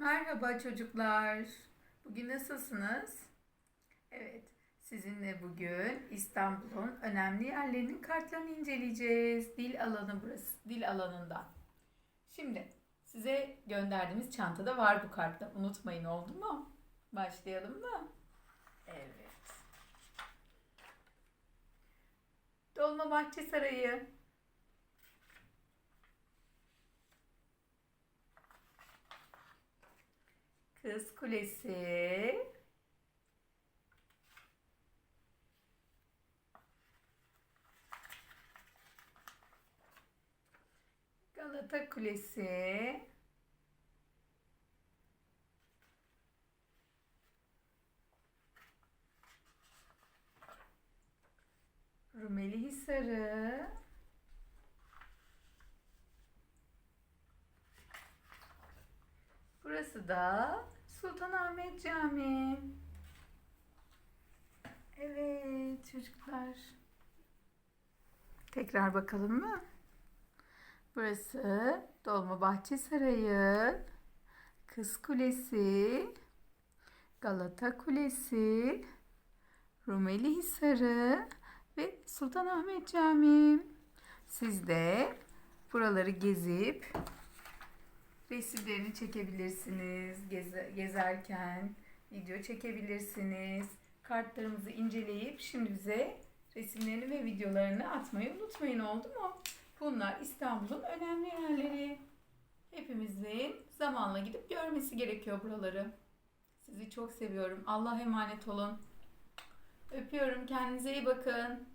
Merhaba çocuklar. Bugün nasılsınız? Evet, sizinle bugün İstanbul'un önemli yerlerinin kartlarını inceleyeceğiz. Dil alanı burası, dil alanında. Şimdi size gönderdiğimiz çantada var bu kartlar. Unutmayın oldu mu? Başlayalım mı? Evet. Dolmabahçe Sarayı. Kız Kulesi. Galata Kulesi. Rumeli Hisarı. Burası da Sultanahmet Camii. Evet çocuklar. Tekrar bakalım mı? Burası Dolmabahçe Sarayı, Kız Kulesi, Galata Kulesi, Rumeli Hisarı ve Sultanahmet Camii. Siz de buraları gezip resimlerini çekebilirsiniz geze- gezerken video çekebilirsiniz kartlarımızı inceleyip şimdi bize resimlerini ve videolarını atmayı unutmayın oldu mu? Bunlar İstanbul'un önemli yerleri. Hepimizin zamanla gidip görmesi gerekiyor buraları. Sizi çok seviyorum. Allah'a emanet olun. Öpüyorum. Kendinize iyi bakın.